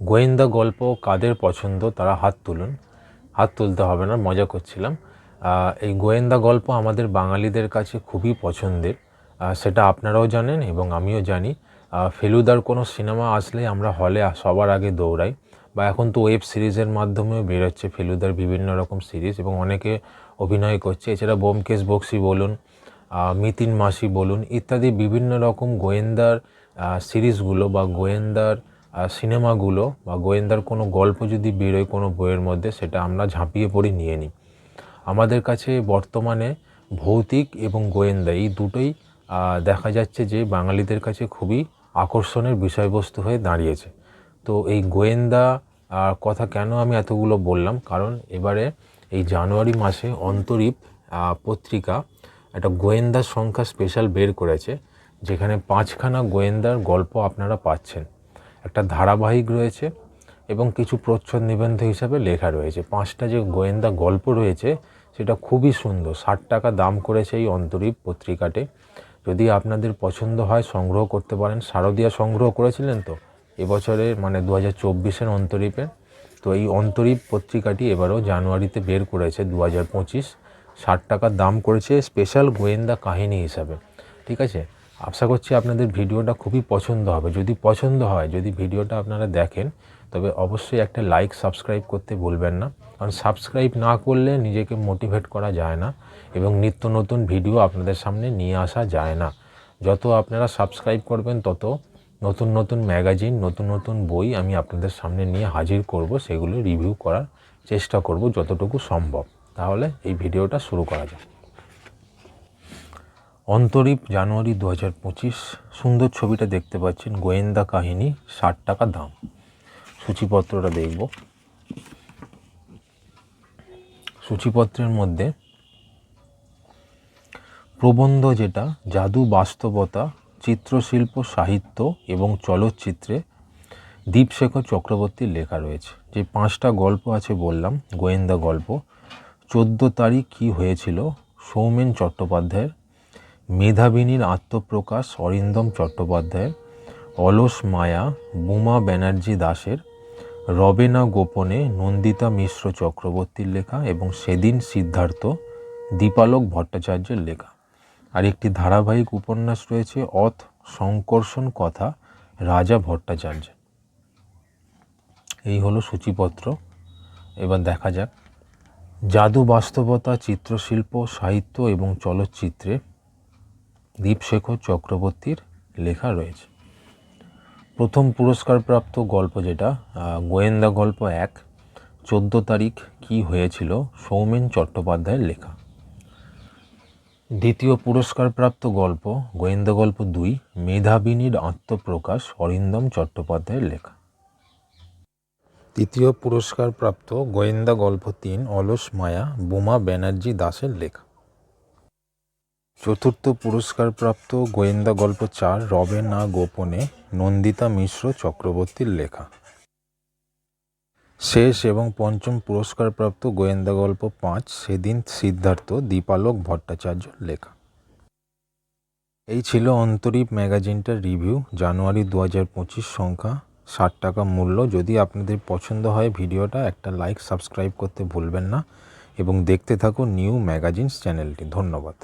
গোয়েন্দা গল্প কাদের পছন্দ, তারা হাত তুলুন। হাত তুলতে হবে না, মজা করছিলাম। এই গোয়েন্দা গল্প আমাদের বাঙালিদের কাছে খুবই পছন্দের। সেটা আপনারাও জানেন এবং আমিও জানি। ফেলুদার কোনো সিনেমা আসলে আমরা হলে সবার আগে দৌড়াই বা এখন তো ওয়েব সিরিজের মাধ্যমেও বেরোচ্ছে ফেলুদার বিভিন্ন রকম সিরিজ এবং অনেকে অভিনয় করছে। এছাড়া বোমকেশ বক্সি বলুন মিতিন মাসি বলুন ইত্যাদি বিভিন্ন রকম গোয়েন্দার সিরিজগুলো বা গোয়েন্দার সিনেমাগুলো বা গোয়েন্দার কোনো গল্প যদি বেরোয় কোনো বইয়ের মধ্যে, সেটা আমরা ঝাঁপিয়ে পড়ে, নিয়ে নিই। আমাদের কাছে বর্তমানে ভৌতিক এবং গোয়েন্দা এই দুটোই দেখা যাচ্ছে যে বাঙালিদের কাছে খুবই আকর্ষণের বিষয়বস্তু হয়ে দাঁড়িয়েছে। তো এই গোয়েন্দা কথা কেন আমি এতগুলো বললাম? কারণ এবারে এই জানুয়ারি মাসে অন্তরীপ পত্রিকা একটা গোয়েন্দা সংখ্যা স্পেশাল বের করেছে, যেখানে পাঁচখানা গোয়েন্দার গল্প আপনারা পাচ্ছেন। একটা ধারাবাহিক রয়েছে এবং কিছু প্রচ্ছদ নিবন্ধ হিসাবে লেখা রয়েছে। পাঁচটা যে গোয়েন্দা গল্প রয়েছে, সেটা খুবই সুন্দর। ষাট টাকা দাম করেছে এই অন্তরীপ পত্রিকাতে যদি আপনাদের পছন্দ হয়, সংগ্রহ করতে পারেন। শারদিয়া সংগ্রহ করেছিলেন তো? এবছরের মানে দু হাজার চব্বিশের অন্তরীপে। তো এই অন্তরীপ পত্রিকাটি এবারও জানুয়ারিতে বের করেছে দু হাজার পঁচিশ। ষাট টাকার দাম করেছে স্পেশাল গোয়েন্দা কাহিনী হিসাবে। ঠিক আছে? আশা করছি আপনাদের ভিডিওটা খুবই পছন্দ হবে। যদি পছন্দ হয়, যদি ভিডিওটা আপনারা দেখেন, তবে অবশ্যই একটা লাইক সাবস্ক্রাইব করতে ভুলবেন না। কারণ সাবস্ক্রাইব না করলে নিজেকে মোটিভেট করা যায় না এবং নিত্য নতুন ভিডিও আপনাদের সামনে নিয়ে আসা যায় না। যত আপনারা সাবস্ক্রাইব করবেন, তত নতুন নতুন ম্যাগাজিন নতুন নতুন বই আমি আপনাদের সামনে নিয়ে হাজির করব, সেগুলো রিভিউ করার চেষ্টা করব যতটুকু সম্ভব। তাহলে এই ভিডিওটা শুরু করা যাক। অন্তরীপ, জানুয়ারি দু হাজার পঁচিশ। সুন্দর ছবিটা দেখতে পাচ্ছেন, গোয়েন্দা কাহিনী, ষাট টাকা দাম। সূচিপত্রটা দেখব। সূচিপত্রের মধ্যে, প্রবন্ধ যেটা, জাদু বাস্তবতা, চিত্রশিল্প, সাহিত্য এবং চলচ্চিত্রে দীপশেখর চক্রবর্তীর লেখা রয়েছে। যে পাঁচটা গল্প আছে বললাম, গোয়েন্দা গল্প। চোদ্দ তারিখ কী হয়েছিল? সৌমেন চট্টোপাধ্যায়ের মেধাবিনীর আত্মপ্রকাশ অরিন্দম চট্টোপাধ্যায়ের, অলস মায়া বুমা ব্যানার্জি দাসের, রবেনা গোপনে নন্দিতা মিশ্র চক্রবর্তীর লেখা এবং সেদিন সিদ্ধার্থ দীপালক ভট্টাচার্যের লেখা। আর একটি ধারাবাহিক উপন্যাস রয়েছে অথ সংকর্ষণ কথা রাজা ভট্টাচার্য এই হলো সূচিপত্র। এবার দেখা যাক। জাদু বাস্তবতা, চিত্রশিল্প, সাহিত্য এবং চলচ্চিত্রে দীপশেখর চক্রবর্তীর লেখা রয়েছে। প্রথম পুরস্কারপ্রাপ্ত গল্প যেটা গোয়েন্দা গল্প এক, চোদ্দ তারিখ কি হয়েছিল, সৌমেন চট্টোপাধ্যায়ের লেখা। দ্বিতীয় পুরস্কারপ্রাপ্ত গল্প, গোয়েন্দা গল্প দুই, মেধাবিনীর আত্মপ্রকাশ, অরিন্দম চট্টোপাধ্যায়ের লেখা। তৃতীয় পুরস্কারপ্রাপ্ত গোয়েন্দা গল্প তিন, অলস মায়া, বোমা ব্যানার্জি দাসের লেখা। চতুর্থ পুরস্কারপ্রাপ্ত গোয়েন্দা গল্প চার রবে না গোপনে নন্দিতা মিশ্র চক্রবর্তীর লেখা। শেষ এবং পঞ্চম পুরস্কারপ্রাপ্ত গোয়েন্দা গল্প পাঁচ সেদিন সিদ্ধার্থ দীপালক ভট্টাচার্যর লেখা। এই ছিল অন্তরীপ ম্যাগাজিনটার রিভিউ, জানুয়ারি দু হাজার পঁচিশ সংখ্যা, ষাট টাকা মূল্য। যদি আপনাদের পছন্দ হয় ভিডিওটা, একটা লাইক, সাবস্ক্রাইব করতে ভুলবেন না। এবং দেখতে থাকুন নিউ ম্যাগাজিনস চ্যানেলটি। ধন্যবাদ।